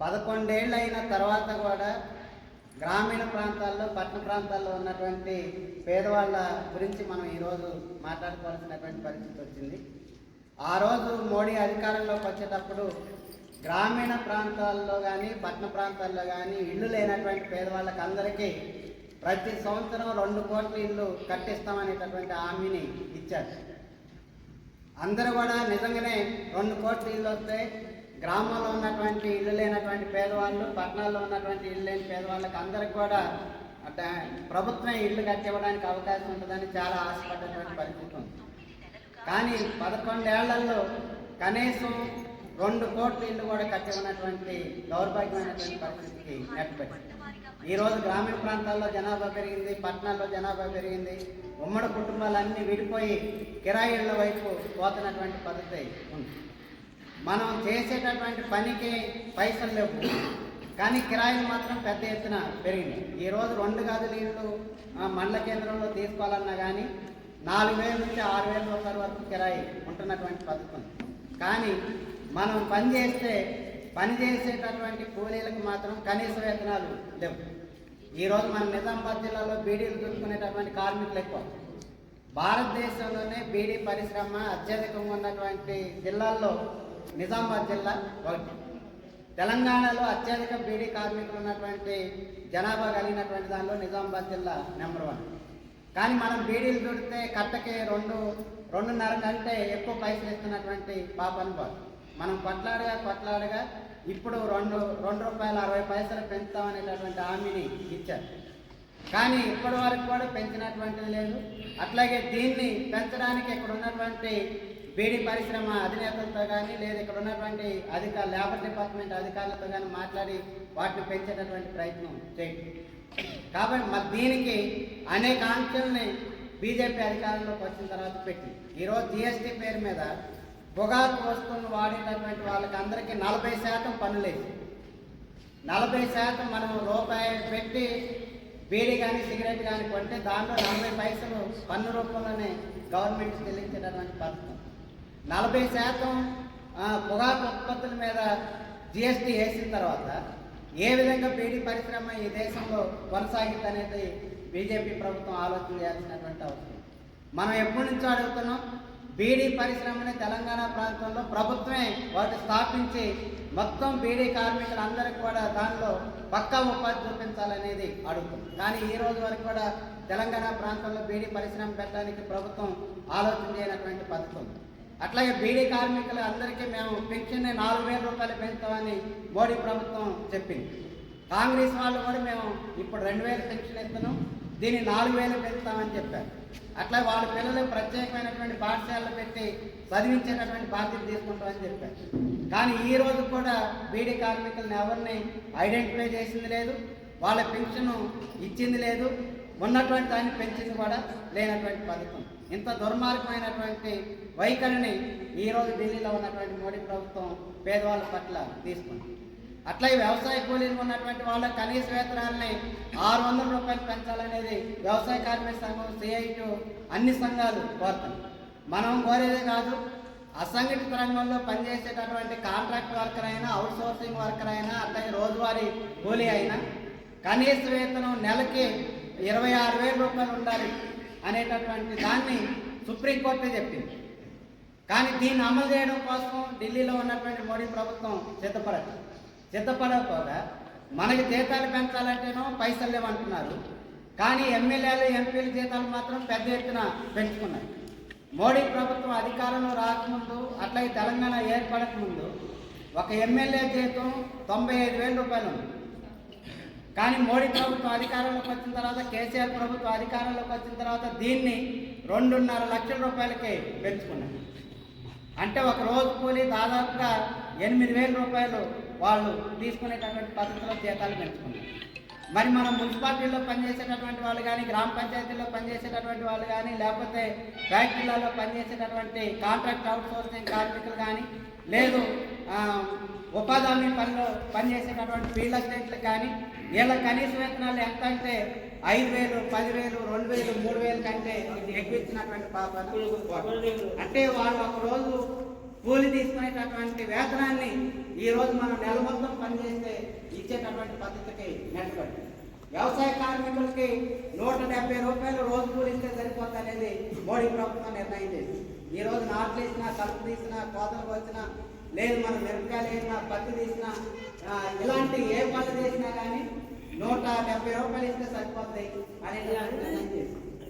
పదకొండేళ్ళు అయిన తర్వాత కూడా గ్రామీణ ప్రాంతాల్లో పట్టణ ప్రాంతాల్లో ఉన్నటువంటి పేదవాళ్ళ గురించి మనం ఈరోజు మాట్లాడుకోవాల్సినటువంటి పరిస్థితి వచ్చింది. ఆ రోజు మోడీ అధికారంలోకి వచ్చేటప్పుడు గ్రామీణ ప్రాంతాల్లో కానీ పట్టణ ప్రాంతాల్లో కానీ ఇల్లు లేనటువంటి పేదవాళ్ళకి అందరికీ ప్రతి సంవత్సరం రెండు కోట్ల ఇల్లు కట్టిస్తామనేటటువంటి హామీని ఇచ్చారు. అందరూ కూడా నిజంగానే రెండు కోట్ల ఇల్లు వస్తే గ్రామంలో ఉన్నటువంటి ఇల్లు లేనటువంటి పేదవాళ్ళు పట్టణాల్లో ఉన్నటువంటి ఇల్లు లేని పేదవాళ్ళకి అందరికి కూడా అంటే ప్రభుత్వం ఇల్లు కట్టివ్వడానికి అవకాశం ఉంటుందని చాలా ఆశపడ్డటువంటి పరిస్థితి ఉంది. కానీ పదకొండేళ్ళలో కనీసం రెండు కోట్ల ఇల్లు కూడా కట్టివ్వనటువంటి దౌర్భాగ్యమైనటువంటి పరిస్థితికి నెట్టబెట్టింది ఈరోజు గ్రామీణ ప్రాంతాల్లో జనాభా పెరిగింది పట్టణాల్లో జనాభా పెరిగింది ఉమ్మడి కుటుంబాలన్నీ విడిపోయి కిరాయిళ్ళ వైపు పోతున్నటువంటి పద్ధతి ఉంది. మనం చేసేటటువంటి పనికి పైసలు లేవు. కానీ కిరాయిలు మాత్రం పెద్ద ఎత్తున పెరిగింది. ఈరోజు రెండు గదులు ఇళ్ళు మండల కేంద్రంలో తీసుకోవాలన్నా కానీ నాలుగు వేల నుంచి ఆరు వేల రూపాయల వరకు కిరాయి ఉంటున్నటువంటి పథకం కానీ మనం పని చేస్తే పని చేసేటటువంటి కూలీలకు మాత్రం కనీస వేతనాలు లేవు. ఈరోజు మన నిజామాబాద్ జిల్లాలో బీడీలు చూసుకునేటటువంటి కార్మికులు ఎక్కువ. భారతదేశంలోనే బీడీ పరిశ్రమ అత్యధికంగా ఉన్నటువంటి జిల్లాల్లో నిజామాబాద్ జిల్లా ఒకటి. తెలంగాణలో అత్యధిక బీడీ కార్మికులు ఉన్నటువంటి జనాభా కలిగినటువంటి దానిలో నిజామాబాద్ జిల్లా నెంబర్ వన్. కానీ మనం బీడీలు చూడితే కట్టకి రెండు రెండున్నర కంటే ఎక్కువ పైసలు ఇస్తున్నటువంటి పాప అనుభవం. మనం కొట్లాడగా కొట్లాడగా ఇప్పుడు రెండు రెండు రూపాయల అరవై పైసలు పెంచుతామనేటటువంటి హామీని ఇచ్చారు. కానీ ఇప్పటి వరకు కూడా పెంచినటువంటిది లేదు. అట్లాగే దీన్ని పెంచడానికి ఇక్కడ ఉన్నటువంటి బీడీ పరిశ్రమ అధినేతలతో కానీ లేదా ఇక్కడ ఉన్నటువంటి అధిక లేబర్ డిపార్ట్మెంట్ అధికారులతో కానీ మాట్లాడి వాటిని పెంచేటటువంటి ప్రయత్నం చేయండి. కాబట్టి మరి దీనికి అనేక ఆంక్షల్ని బీజేపీ అధికారంలోకి వచ్చిన తర్వాత పెట్టి ఈరోజు జిఎస్టీ పేరు మీద పొగాకు వస్తువులను వాడేటటువంటి వాళ్ళకి అందరికీ నలభై శాతం పన్నులేదు నలభై శాతం మనం రూపాయి పెట్టి బీడీ కానీ సిగరెట్ కానీ కొంటే దాంట్లో నలభై పైసలు పన్ను రూపంలోనే గవర్నమెంట్ చెల్లించేటటువంటి పథకం నలభై శాతం పొగాకు ఉత్పత్తుల మీద జిఎస్టీ వేసిన తర్వాత ఏ విధంగా బీడీ పరిశ్రమ ఈ దేశంలో కొనసాగింది అనేది బీజేపీ ప్రభుత్వం ఆలోచన చేయాల్సినటువంటి అవసరం. మనం ఎప్పటి నుంచో అడుగుతున్నాం బీడీ పరిశ్రమని తెలంగాణ ప్రాంతంలో ప్రభుత్వమే వాటి స్థాపించి మొత్తం బీడీ కార్మికులందరికీ కూడా దానిలో పక్కా ఉపాధి చూపించాలనేది అడుగుతుంది కానీ ఈ రోజు వరకు కూడా తెలంగాణ ప్రాంతంలో బీడీ పరిశ్రమ పెట్టడానికి ప్రభుత్వం ఆలోచన చేయనటువంటి పథకం ఉంది. అట్లాగే బీడీ కార్మికులు అందరికీ మేము పెన్షన్ నాలుగు వేల రూపాయలు పెంచుతామని మోడీ ప్రభుత్వం చెప్పింది. కాంగ్రెస్ వాళ్ళు కూడా మేము ఇప్పుడు రెండు వేలు పెన్షన్ ఇస్తున్నాం దీన్ని నాలుగు వేలు పెంచుతామని చెప్పారు. అట్లా వాళ్ళ పిల్లలు ప్రత్యేకమైనటువంటి పాఠశాలలు పెట్టి చదివించేటటువంటి బాధ్యత తీసుకుంటామని చెప్పారు. కానీ ఈ రోజు కూడా బీడీ కార్మికులను ఎవరిని ఐడెంటిఫై చేసింది లేదు వాళ్ళ పెన్షన్ ఇచ్చింది లేదు ఉన్నటువంటి దాన్ని పెంచింది కూడా లేనటువంటి పథకం. ఇంత దుర్మార్గమైనటువంటి వైఖరిని ఈరోజు ఢిల్లీలో ఉన్నటువంటి మోడీ ప్రభుత్వం పేదవాళ్ళ పట్ల తీసుకుంది. అట్లా వ్యవసాయ కూలీలు ఉన్నటువంటి వాళ్ళ కనీస వేతనాలని ఆరు వందల రూపాయలు పెంచాలనేది వ్యవసాయ కార్మిక సంఘం సిఐటు అన్ని సంఘాలు కోరుతాయి మనం కోరేదే కాదు అసంఘటిత రంగంలో పనిచేసేటటువంటి కాంట్రాక్ట్ వర్కర్ అయినా అవుట్ సోర్సింగ్ వర్కర్ అయినా అట్లాగే రోజువారీ కూలీ అయినా కనీస వేతనం నెలకి ఇరవై ఆరు వేల రూపాయలు ఉండాలి అనేటటువంటి దాన్ని సుప్రీంకోర్టే చెప్పింది. కానీ దీన్ని అమలు చేయడం కోసం ఢిల్లీలో ఉన్నటువంటి మోడీ ప్రభుత్వం సిద్ధపడదు. సిద్ధపడకపోగా మనకి జీతాలు పెంచాలంటేనో పైసలు లేవంటున్నారు. కానీ ఎమ్మెల్యేలు ఎంపీల జీతాలు మాత్రం పెద్ద ఎత్తున పెంచుకున్నారు. మోడీ ప్రభుత్వం అధికారంలో రాకముందు అట్లాగే తెలంగాణ ఏర్పడక ముందు ఒక ఎమ్మెల్యే జీతం తొంభై ఐదు వేల రూపాయలు ఉంది. కానీ మోడీ ప్రభుత్వం అధికారంలోకి వచ్చిన తర్వాత కేసీఆర్ ప్రభుత్వం అధికారంలోకి వచ్చిన తర్వాత దీన్ని రెండున్నర లక్షల రూపాయలకే పెంచుకున్నారు. అంటే ఒక రోజు కూలి దాదాపుగా ఎనిమిది వేల రూపాయలు వాళ్ళు తీసుకునేటటువంటి పద్ధతిలో జీతాలు పెంచుకున్నారు. మరి మనం మున్సిపాలిటీలో పనిచేసేటటువంటి వాళ్ళు కానీ గ్రామ పంచాయతీలో పనిచేసేటటువంటి వాళ్ళు కానీ లేకపోతే ఫ్యాక్టరీలలో పనిచేసేటటువంటి కాంట్రాక్ట్ అవుట్ సోర్సింగ్ కార్మికులు కానీ లేదు ఉపాధి హామీ పనిలో పనిచేసేటటువంటి ఫీల్డ్ అసిస్టెంట్లు కానీ వీళ్ళ కనీస వేతనాలు ఎంత అంటే ఐదు వేలు పదివేలు రెండు వేలు మూడు వేలు కంటే ఎక్కువ ఇచ్చినటువంటి పాపాలు అంటే వాళ్ళు ఒక రోజు కూలి తీసుకునేటటువంటి వేతనాన్ని ఈ రోజు మనం నెల మొత్తం పనిచేస్తే ఇచ్చేటటువంటి పద్ధతికి నెట్టబడి వ్యవసాయ కార్మికులకి నూట డెబ్బై రూపాయలు రోజు కూలిస్తే ఇస్తే అనేది మోడీ ప్రభుత్వం నిర్ణయం చేసింది. ఈ రోజు నాట్లు వేసినా కలుపు తీసినా కోతలు వచ్చినా లేదు మనం మిరపకాయలు వేసినా పత్తి తీసినా ఇలాంటి ఏ పనులు చేసినా నూట డెబ్బై రూపాయలు ఇస్తే సరిపోతాయి.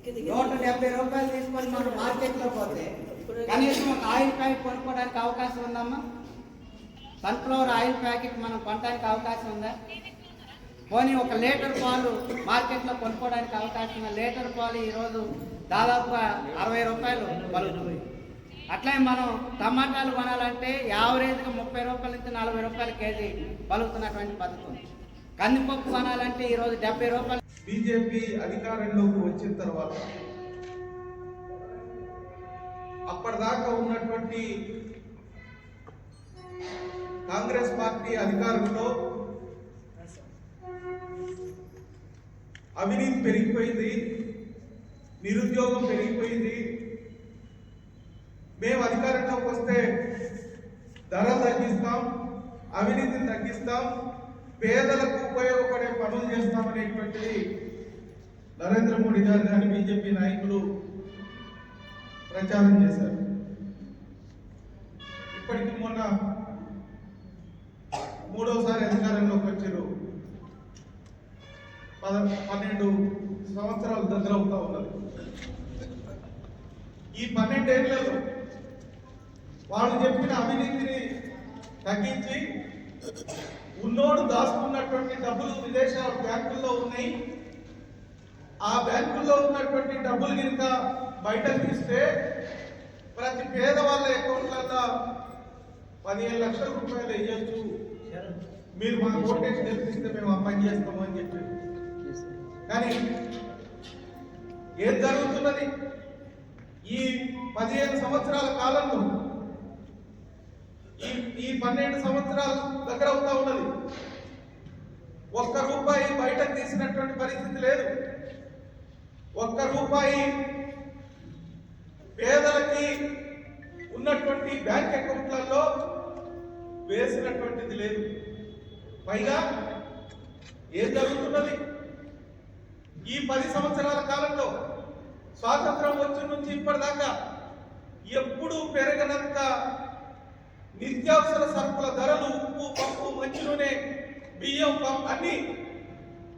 చేసింది నూట డెబ్బై రూపాయలు తీసుకొని మనం మార్కెట్లో పోతే కనీసం ఒక ఆయిల్ ప్యాకెట్ కొనుక్కోవడానికి అవకాశం ఉందమ్మా? సన్ఫ్లవర్ ఆయిల్ ప్యాకెట్ మనం కొనడానికి అవకాశం ఉందా? పోనీ ఒక లీటర్ పాలు మార్కెట్లో కొనుక్కోవడానికి అవకాశం ఉందా? లీటర్ పాలు ఈరోజు దాదాపుగా అరవై రూపాయలు పలుకుతుంది. అట్లే మనం టమాటాలు కొనాలంటే యావరేజ్గా ముప్పై రూపాయల నుంచి నలభై రూపాయల కేజీ పలుకుతున్నటువంటి పద్ధతి ఉంది. కందిపప్పు కొనాలంటే ఈరోజు డెబ్బై రూపాయలు. బీజేపీ అధికారంలోకి వచ్చిన తర్వాత అప్పటిదాకా ఉన్నటువంటి కాంగ్రెస్ పార్టీ అధికారంలో అవినీతి పెరిగిపోయింది నిరుద్యోగం పెరిగిపోయింది. మేము అధికారంలోకి వస్తే ధరలు తగ్గిస్తాం అవినీతిని తగ్గిస్తాం పేదలకు ఉపయోగపడే పనులు చేస్తామనేటువంటిది నరేంద్ర మోడీ గారు కానీ బీజేపీ నాయకులు ప్రచారం చేశారు. ఇప్పటికి మొన్న మూడోసారి అధికారంలోకి వచ్చారు. పద పన్నెండు సంవత్సరాలు దగ్గర అవుతా ఉన్నారు. ఈ పన్నెండేళ్ళలో వాళ్ళు చెప్పిన అవినీతిని తగ్గించి ఉన్నోడు దాచుకున్నటువంటి డబ్బులు విదేశాల బ్యాంకుల్లో ఉన్నాయి. ఆ బ్యాంకుల్లో ఉన్నటువంటి డబ్బులు కనుక బయటకు తీస్తే ప్రతి పేదవాళ్ళ అకౌంట్లలో పదిహేను లక్షల రూపాయలు వేయచ్చు. మీరు మాకు ఓటేసి తెలిపిస్తే మేము ఆ చేస్తాము అని చెప్పి. కానీ ఏం జరుగుతున్నది? ఈ పదిహేను సంవత్సరాల కాలంలో ఈ ఈ పన్నెండు సంవత్సరాలు దగ్గర అవుతా ఉన్నది. ఒక్క రూపాయి బయటకు తీసినటువంటి పరిస్థితి లేదు. ఒక్క రూపాయి పేదలకి ఉన్నటువంటి బ్యాంక్ అకౌంట్లలో వేసినటువంటిది లేదు. పైగా ఏం జరుగుతున్నది? ఈ పది సంవత్సరాల కాలంలో స్వాతంత్రం వచ్చి నుంచి ఇప్పటిదాకా ఎప్పుడూ పెరగనంత నిత్యావసర సరుకుల ధరలు ఉప్పు పప్పు మంచి నూనె బియ్యం పప్పు అన్ని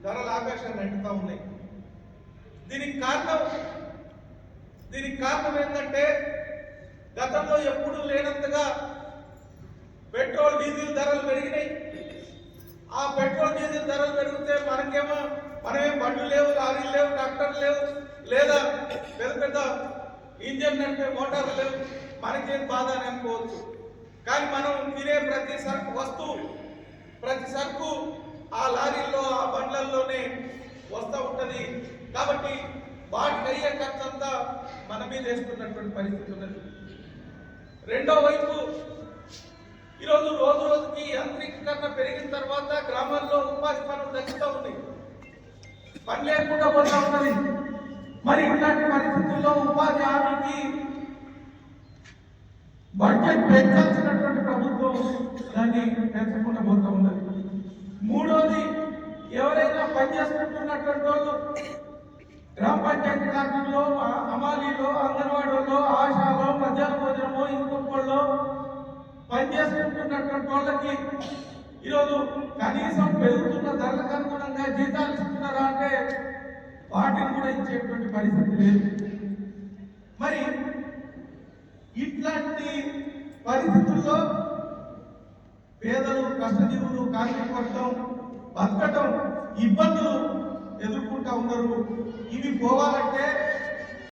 ధరలు ఆకాశాన్ని అంటుతా ఉన్నాయి. దీనికి కారణం దీనికి కారణం ఏంటంటే గతంలో ఎప్పుడూ లేనంతగా పెట్రోల్ డీజిల్ ధరలు పెరిగినాయి. ఆ పెట్రోల్ డీజిల్ ధరలు పెరిగితే మనకేమో మనమేం బండ్లు లేవు లారీలు లేవు ట్రాక్టర్లు లేవు లేదా పెద్ద పెద్ద ఇంజన్ నడిపే మోటార్లు లేవు. మనకేం బాధ అని అనుకోవచ్చు. కానీ మనం తినే ప్రతి సరుకు వస్తువు ప్రతి సరుకు ఆ లారీల్లో ఆ బండ్లల్లోనే వస్తూ ఉంటుంది. కాబట్టి వాటికి అయ్యే ఖర్చు అంతా మన మీద వేసుకున్నటువంటి పరిస్థితి ఉన్నది. రెండో వైపు ఈరోజు రోజు రోజుకి యాంత్రీకరణ పెరిగిన తర్వాత గ్రామాల్లో ఉపాధి పనులు తగ్గుతూ ఉంది పని లేకుండా పోతా ఉన్నది. మరి ఇలాంటి పరిస్థితుల్లో ఉపాధి హామీకి బడ్జెట్ పెంచాల్సినటువంటి ప్రభుత్వం దాన్ని పెంచకుండా పోతా ఉన్నది. మూడోది ఎవరైనా పనిచేసుకుంటున్నటువంటి వాళ్ళు గ్రామ పంచాయతీ కార్మికులు అమాలీలో అంగన్వాడీలో ఆశాలో మధ్యాహ్న భోజనము ఇంకొకళ్ళు పనిచేసుకుంటున్నటువంటి వాళ్ళకి ఈరోజు కనీసం పెరుగుతున్న ధరలకు అనుగుణంగా జీతాలు ఇస్తున్నారా అంటే వాటిని కూడా ఇచ్చేటువంటి పరిస్థితి లేదు. మరి ఇలాంటి పరిస్థితుల్లో పేదలు కష్టజీవులు కార్మిక వర్గం బతకటం ఇబ్బందులు ఎదుర్కొంటా ఉన్నారు. ఇవి పోవాలంటే